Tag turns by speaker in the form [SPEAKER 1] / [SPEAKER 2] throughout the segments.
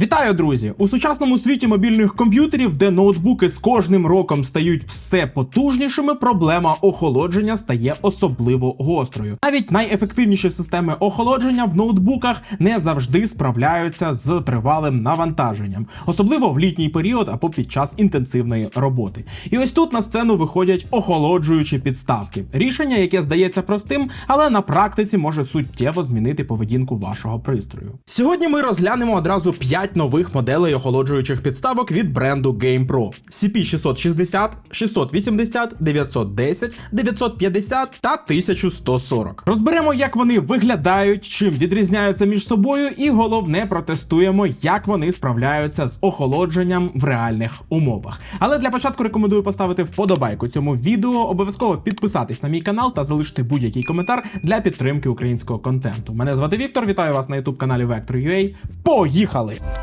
[SPEAKER 1] Вітаю, друзі! У сучасному світі мобільних комп'ютерів, де ноутбуки з кожним роком стають все потужнішими, проблема охолодження стає особливо гострою. Навіть найефективніші системи охолодження в ноутбуках не завжди справляються з тривалим навантаженням, особливо в літній період або під час інтенсивної роботи. І ось тут на сцену виходять охолоджуючі підставки. Рішення, яке здається простим, але на практиці може суттєво змінити поведінку вашого пристрою. Сьогодні ми розглянемо одразу 5 нових моделей охолоджуючих підставок від бренду GamePro: CP660, 680, 910, 950 та 1140. Розберемо, як вони виглядають, чим відрізняються між собою, і головне протестуємо, як вони справляються з охолодженням в реальних умовах. Але для початку рекомендую поставити вподобайку цьому відео, обов'язково підписатись на мій канал та залишити будь-який коментар для підтримки українського контенту. Мене звати Віктор, вітаю вас на youtube каналі Vector.ua. Поїхали!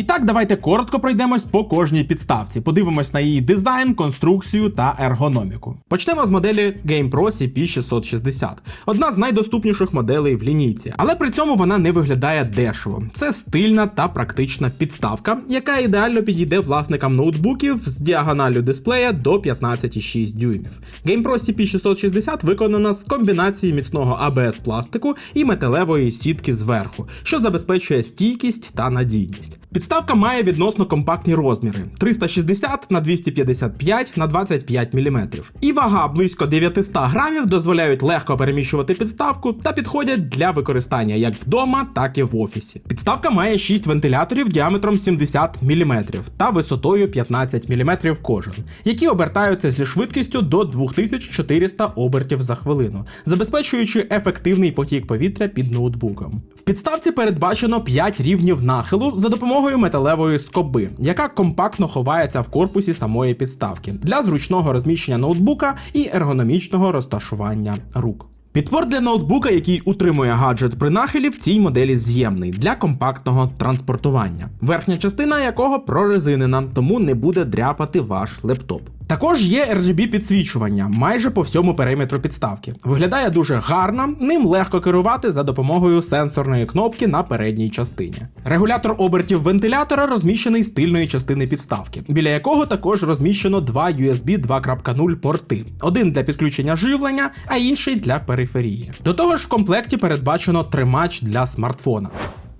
[SPEAKER 1] І так, давайте коротко пройдемось по кожній підставці. Подивимось на її дизайн, конструкцію та ергономіку. Почнемо з моделі GamePro CP660, одна з найдоступніших моделей в лінійці, але при цьому вона не виглядає дешево. Це стильна та практична підставка, яка ідеально підійде власникам ноутбуків з діагоналю дисплея до 15,6 дюймів. GamePro CP660 виконана з комбінації міцного ABS пластику і металевої сітки зверху, що забезпечує стійкість та надійність. Підставка має відносно компактні розміри 360 на 255 на 25 мм. І вага близько 900 грамів дозволяють легко переміщувати підставку та підходять для використання як вдома, так і в офісі. Підставка має 6 вентиляторів діаметром 70 мм та висотою 15 мм кожен, які обертаються зі швидкістю до 2400 обертів за хвилину, забезпечуючи ефективний потік повітря під ноутбуком. В підставці передбачено 5 рівнів нахилу за допомогою металевої скоби, яка компактно ховається в корпусі самої підставки для зручного розміщення ноутбука і ергономічного розташування рук. Підпор для ноутбука, який утримує гаджет при нахилі, в цій моделі з'ємний для компактного транспортування, верхня частина якого прорезинена, тому не буде дряпати ваш лептоп. Також є RGB підсвічування майже по всьому периметру підставки. Виглядає дуже гарно, ним легко керувати за допомогою сенсорної кнопки на передній частині. Регулятор обертів вентилятора розміщений з тильної частини підставки, біля якого також розміщено два USB 2.0 порти: один для підключення живлення, а інший для периферії. До того ж, в комплекті передбачено тримач для смартфона.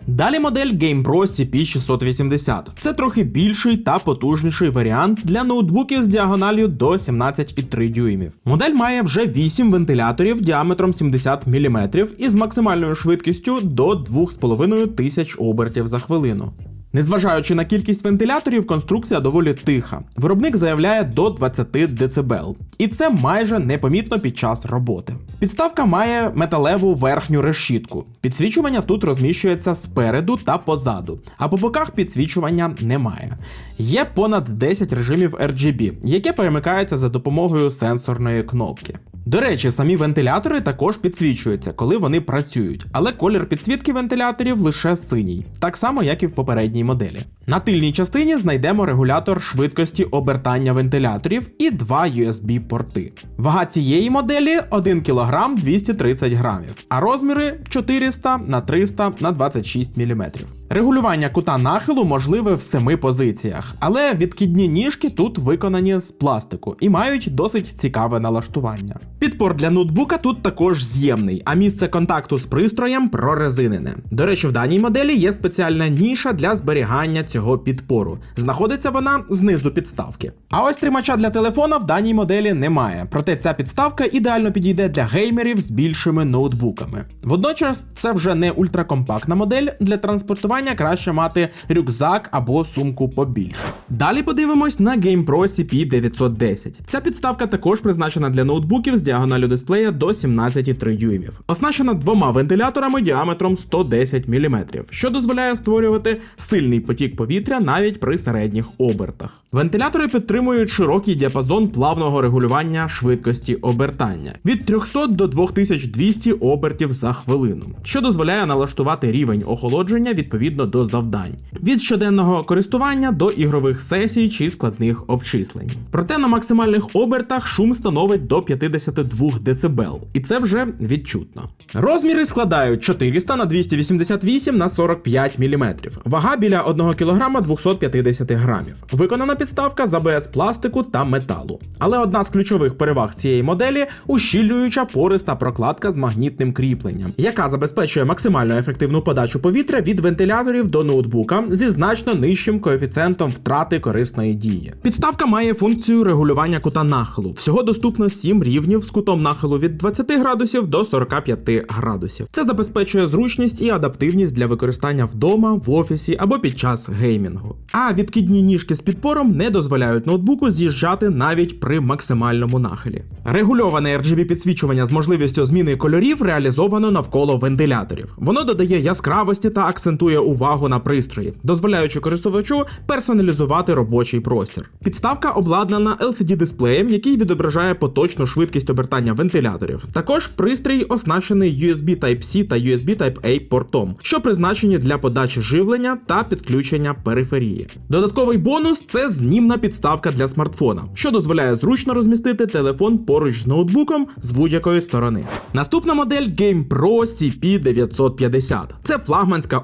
[SPEAKER 1] Далі модель GamePro CP680. Це трохи більший та потужніший варіант для ноутбуків з діагональю до 17,3 дюймів. Модель має вже 8 вентиляторів діаметром 70 мм і з максимальною швидкістю до 2500 обертів за хвилину. Незважаючи на кількість вентиляторів, конструкція доволі тиха. Виробник заявляє до 20 дБ, і це майже непомітно під час роботи. Підставка має металеву верхню решітку. Підсвічування тут розміщується спереду та позаду, а по боках підсвічування немає. Є понад 10 режимів RGB, яке перемикається за допомогою сенсорної кнопки. До речі, самі вентилятори також підсвічуються, коли вони працюють, але колір підсвітки вентиляторів лише синій, так само як і в попередній моделі. На тильній частині знайдемо регулятор швидкості обертання вентиляторів і два USB-порти. Вага цієї моделі 1 кг 230 грамів, а розміри 400 на 300 на 26 мм. Регулювання кута нахилу можливе в семи позиціях, але відкидні ніжки тут виконані з пластику і мають досить цікаве налаштування. Підпор для ноутбука тут також з'ємний, а місце контакту з пристроєм прорезинене. До речі, в даній моделі є спеціальна ніша для зберігання цього підпору. Знаходиться вона знизу підставки. А ось тримача для телефона в даній моделі немає. Проте ця підставка ідеально підійде для геймерів з більшими ноутбуками. Водночас це вже не ультракомпактна модель для транспортування краще мати рюкзак або сумку побільше. Далі подивимось на GamePro CP910. Ця підставка також призначена для ноутбуків з діагоналю дисплея до 17,3 дюймів. Оснащена двома вентиляторами діаметром 110 мм, що дозволяє створювати сильний потік повітря навіть при середніх обертах. Вентилятори підтримують широкий діапазон плавного регулювання швидкості обертання від 300 до 2200 обертів за хвилину, що дозволяє налаштувати рівень охолодження відповідно відповідно до завдань від щоденного користування до ігрових сесій чи складних обчислень. Проте на максимальних обертах шум становить до 52 дБ, і це вже відчутно. Розміри складають 400 на 288 на 45 мм, вага біля 1 кг 250 грамів. Виконана підставка з АБС пластику та металу. Але одна з ключових переваг цієї моделі ущільнююча пориста прокладка з магнітним кріпленням, яка забезпечує максимально ефективну подачу повітря від вентиляторів до ноутбука зі значно нижчим коефіцієнтом втрати корисної дії. Підставка має функцію регулювання кута нахилу. Всього доступно 7 рівнів з кутом нахилу від 20 градусів до 45 градусів. Це забезпечує зручність і адаптивність для використання вдома, в офісі або під час геймінгу. А відкидні ніжки з підпором не дозволяють ноутбуку з'їжджати навіть при максимальному нахилі. Регульоване RGB підсвічування з можливістю зміни кольорів реалізовано навколо вентиляторів. Воно додає яскравості та акцентує увагу на пристрої, дозволяючи користувачу персоналізувати робочий простір. Підставка обладнана LCD дисплеєм, який відображає поточну швидкість обертання вентиляторів. Також пристрій оснащений USB Type-C та USB Type-A портом, що призначені для подачі живлення та підключення периферії. Додатковий бонус це знімна підставка для смартфона, що дозволяє зручно розмістити телефон поруч з ноутбуком з будь-якої сторони. Наступна модель GamePro CP950. Це флагманська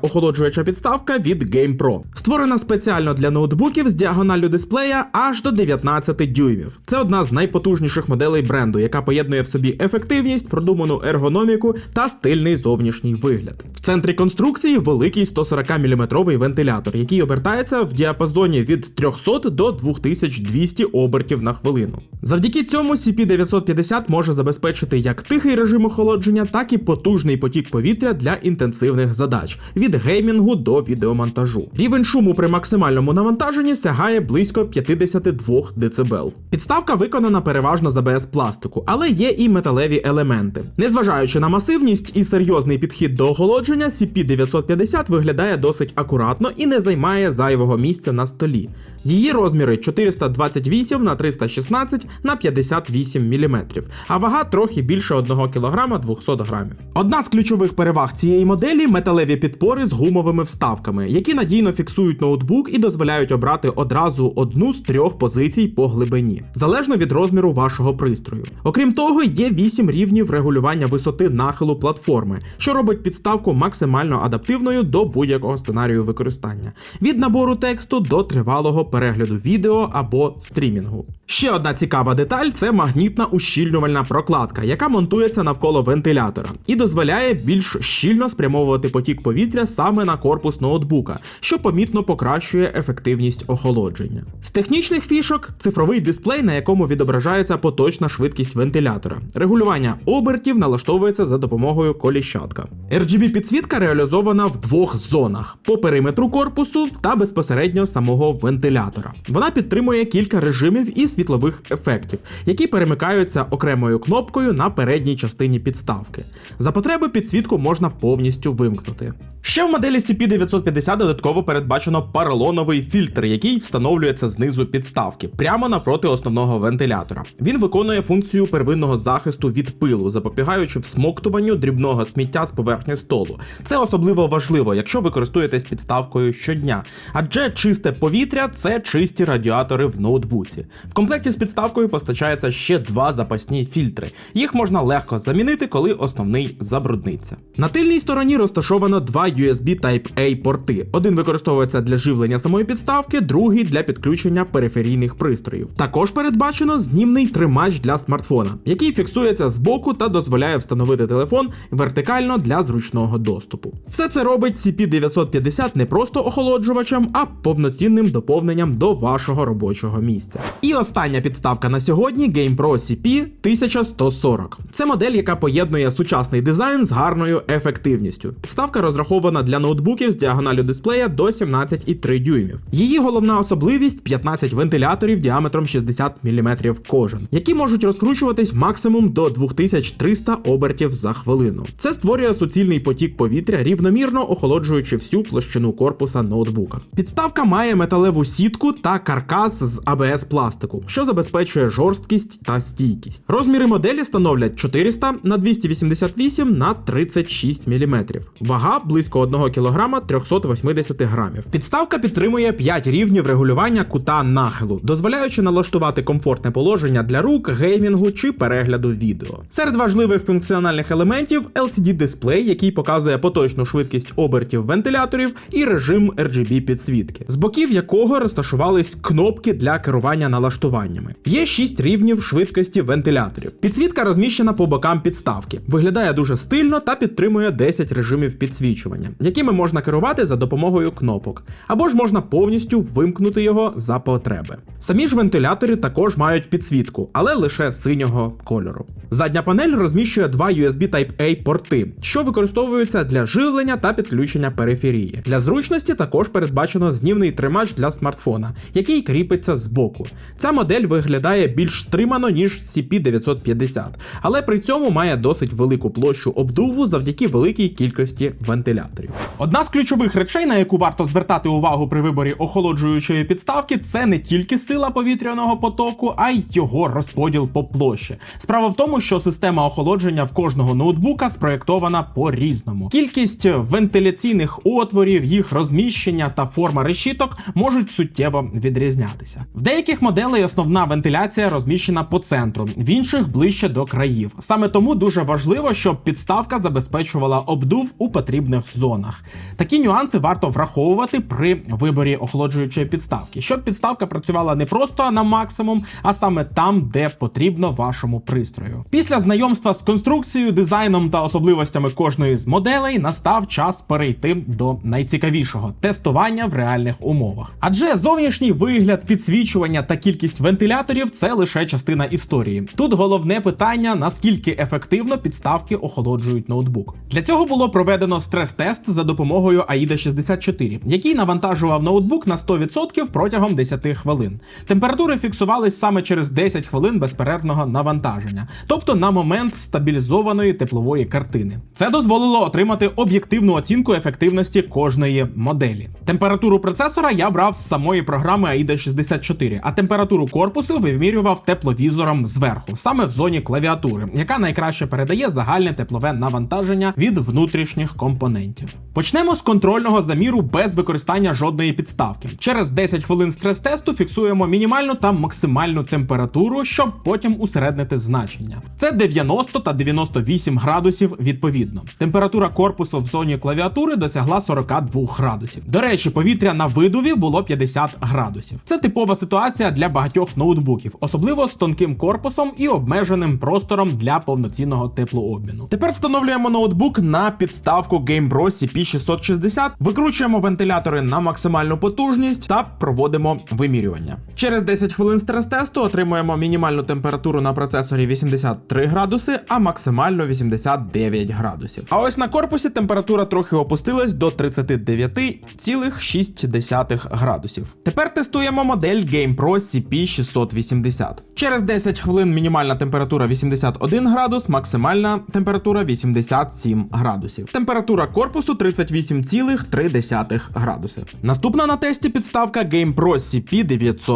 [SPEAKER 1] охолоджуюча підставка від GamePro, створена спеціально для ноутбуків з діагоналлю дисплея аж до 19 дюймів. Це одна з найпотужніших моделей бренду, яка поєднує в собі ефективність, продуману ергономіку та стильний зовнішній вигляд. В центрі конструкції великий 140 мм вентилятор, який обертається в діапазоні від 300 до 2200 обертів на хвилину. Завдяки цьому CP950 може забезпечити як тихий режим охолодження, так і потужний потік повітря для інтенсивних задач від геймінгу до відеомонтажу. Рівень шуму при максимальному навантаженні сягає близько 52 дБ. Підставка виконана переважно з АБС пластику, але є і металеві елементи. Незважаючи на масивність і серйозний підхід до охолодження, CP950 виглядає досить акуратно і не займає зайвого місця на столі. Її розміри 428 на 316 на 58 мм, а вага трохи більше 1 кг 200 грамів. Одна з ключових переваг цієї моделі металеві підпори з гумовими вставками, які надійно фіксують ноутбук і дозволяють обрати одразу одну з трьох позицій по глибині, залежно від розміру вашого пристрою. Окрім того, є 8 рівнів регулювання висоти нахилу платформи, що робить підставку максимально адаптивною до будь-якого сценарію використання, від набору тексту до тривалого перегляду відео або стрімінгу. Ще одна цікава деталь це магнітна ущільнювальна прокладка, яка монтується навколо вентилятора і дозволяє більш щільно спрямовувати потік повітря саме на корпус ноутбука, що помітно покращує ефективність охолодження. З технічних фішок цифровий дисплей, на якому відображається поточна швидкість вентилятора. Регулювання обертів налаштовується за допомогою коліщатка. RGB підсвітка реалізована в двох зонах: по периметру корпусу та безпосередньо самого вентилятора. Вона підтримує кілька режимів і світлових ефектів, які перемикаються окремою кнопкою на передній частині підставки. За потреби підсвітку можна повністю вимкнути. Ще в моделі CP950 додатково передбачено поролоновий фільтр, який встановлюється знизу підставки, прямо напроти основного вентилятора. Він виконує функцію первинного захисту від пилу, запобігаючи всмоктуванню дрібного сміття з поверхні столу. Це особливо важливо, якщо ви користуєтесь підставкою щодня, адже чисте повітря це чисті радіатори в ноутбуці. В комплекті з підставкою постачається ще два запасні фільтри. Їх можна легко замінити, коли основний забрудниться. На тильній стороні розташовано два USB Type-A порти. Один використовується для живлення самої підставки, другий для підключення периферійних пристроїв. Також передбачено знімний тримач для смартфона, який фіксується з боку та дозволяє встановити телефон вертикально для зручного доступу. Все це робить CP950 не просто охолоджувачем, а повноцінним доповненням до вашого робочого місця. І остання підставка на сьогодні GamePro CP 1140. Це модель, яка поєднує сучасний дизайн з гарною ефективністю. Підставка розрахована для ноутбуків з діагоналю дисплея до 17,3 дюймів. Її головна особливість 15 вентиляторів діаметром 60 мм кожен, які можуть розкручуватись максимум до 2300 обертів за хвилину. Це створює суцільний потік повітря, рівномірно охолоджуючи всю площину корпуса ноутбука. Підставка має металеву сітку та каркас з АБС пластику, що забезпечує жорсткість та стійкість. Розміри моделі становлять 400 на 288 на 36 мм. Вага близько 1 кг 380 грамів. Підставка підтримує 5 рівнів регулювання кута нахилу, дозволяючи налаштувати комфортне положення для рук, геймінгу чи перегляду відео. Серед важливих функціональних елементів LCD-дисплей, який показує поточну швидкість обертів вентиляторів, і режим RGB підсвітки, з боків якого розташувались кнопки для керування налаштуваннями. Є 6 рівнів швидкості вентиляторів. Підсвітка розміщена по бокам підставки, виглядає дуже стильно та підтримує 10 режимів підсвічування, якими можна керувати за допомогою кнопок, або ж можна повністю вимкнути його за потреби. Самі ж вентилятори також мають підсвітку, але лише синього кольору. Задня панель розміщує два USB Type-A порти, що використовуються для живлення та підключення периферії. Для зручності також передбачено знімний тримач для смартфона, який кріпиться збоку. Ця модель виглядає більш стримано, ніж CP950, але при цьому має досить велику площу обдуву завдяки великій кількості вентиляторів. Одна з ключових речей, на яку варто звертати увагу при виборі охолоджуючої підставки, це не тільки сила повітряного потоку, а й його розподіл по площі. Справа в тому, що система охолодження в кожного ноутбука спроєктована по-різному. Кількість вентиляційних отворів, їх розміщення та форма решіток можуть суттєво відрізнятися. В деяких моделей основна вентиляція розміщена по центру, в інших ближче до країв. Саме тому дуже важливо, щоб підставка забезпечувала обдув у потрібних зонах. Такі нюанси варто враховувати при виборі охолоджуючої підставки, щоб підставка працювала не просто на максимум, а саме там, де потрібно вашому пристрою. Після знайомства з конструкцією, дизайном та особливостями кожної з моделей настав час перейти до найцікавішого тестування в реальних умовах. Адже зовнішній вигляд, підсвічування та кількість вентиляторів це лише частина історії. Тут головне питання, наскільки ефективно підставки охолоджують ноутбук. Для цього було проведено стрес-тест за допомогою AIDA 64, який навантажував ноутбук на 100% протягом 10 хвилин. Температури фіксувались саме через 10 хвилин безперервного навантаження, тобто на момент стабілізованої теплової картини. Це дозволило отримати об'єктивну оцінку ефективності кожної моделі. Температуру процесора я брав з самої програми AIDA 64, а температуру корпусу вимірював тепловізором зверху, саме в зоні клавіатури, яка найкраще передає загальне теплове навантаження від внутрішніх компонентів. Почнемо з контрольного заміру без використання жодної підставки. Через 10 хвилин стрес-тесту фіксуємо мінімальну та максимальну температуру, щоб потім усереднити значення. Це 90 та 98 градусів відповідно. Температура корпусу в зоні клавіатури досягла 42 градусів. До речі, повітря на видуві було 50 градусів. Це типова ситуація для багатьох ноутбуків, особливо з тонким корпусом і обмеженим простором для повноцінного теплообміну. Тепер встановлюємо ноутбук на підставку GamePro CP660, викручуємо вентилятори на максимальну потужність та проводимо вимірювання. Через 10 хвилин стрес-тесту отримуємо мінімальну температуру на процесорі 83 градуси, а максимально 89 градусів. А ось на корпусі температура трохи опустилась до 39,6 градусів. Тепер тестуємо модель GamePro CP680. Через 10 хвилин мінімальна температура 81 градус, максимальна температура 87 градусів. Температура корпусу 38,3 градуси. Наступна на тесті підставка GamePro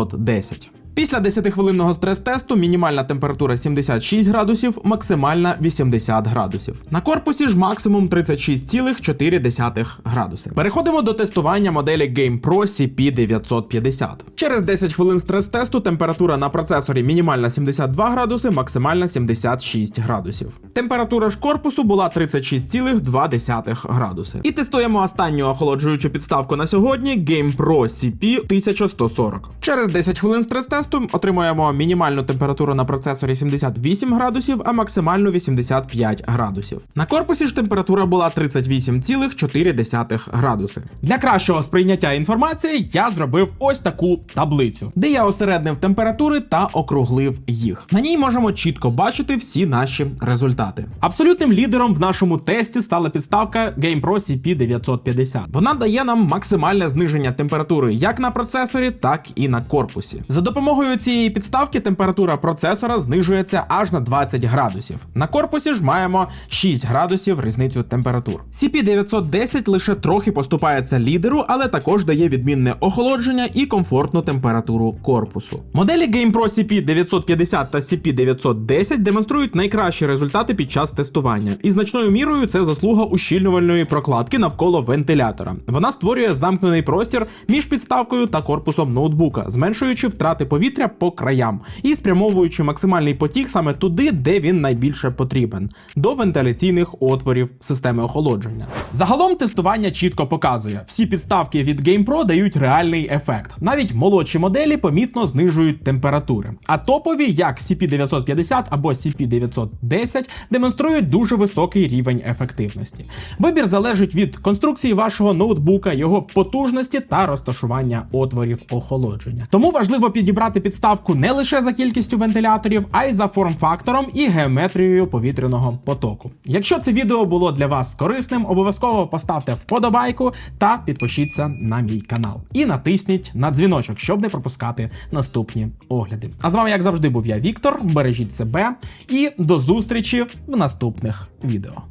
[SPEAKER 1] CP910. Після 10-хвилинного стрес-тесту мінімальна температура 76 градусів, максимальна 80 градусів. На корпусі ж максимум 36,4 градуси. Переходимо до тестування моделі GamePro CP950. Через 10 хвилин стрес-тесту температура на процесорі мінімальна 72 градуси, максимальна 76 градусів. Температура ж корпусу була 36,2 градуси. І тестуємо останню охолоджуючу підставку на сьогодні GamePro CP 1140. Через 10 хвилин стрес-тесту отримуємо мінімальну температуру на процесорі 78 градусів, а максимальну 85 градусів. На корпусі ж температура була 38,4 градуси. Для кращого сприйняття інформації я зробив ось таку таблицю, де я осереднив температури та округлив їх. На ній можемо чітко бачити всі наші результати. Абсолютним лідером в нашому тесті стала підставка GamePro CP950. Вона дає нам максимальне зниження температури як на процесорі, так і на корпусі. За допомогою допомогою цієї підставки температура процесора знижується аж на 20 градусів. На корпусі ж маємо 6 градусів різницю температур. CP910 лише трохи поступається лідеру, але також дає відмінне охолодження і комфортну температуру корпусу. Моделі GamePro CP950 та CP910 демонструють найкращі результати під час тестування, і значною мірою це заслуга ущільнювальної прокладки навколо вентилятора. Вона створює замкнений простір між підставкою та корпусом ноутбука, зменшуючи втрати повітря по краям і спрямовуючи максимальний потік саме туди, де він найбільше потрібен до вентиляційних отворів системи охолодження. Загалом тестування чітко показує, всі підставки від GamePro дають реальний ефект. Навіть молодші моделі помітно знижують температури. А топові, як CP950 або CP910, демонструють дуже високий рівень ефективності. Вибір залежить від конструкції вашого ноутбука, його потужності та розташування отворів охолодження. Тому важливо підібрати підставку не лише за кількістю вентиляторів, а й за форм-фактором і геометрією повітряного потоку. Якщо це відео було для вас корисним, обов'язково поставте вподобайку та підпишіться на мій канал. І натисніть на дзвіночок, щоб не пропускати наступні огляди. А з вами, як завжди, був я, Віктор. Бережіть себе і до зустрічі в наступних відео.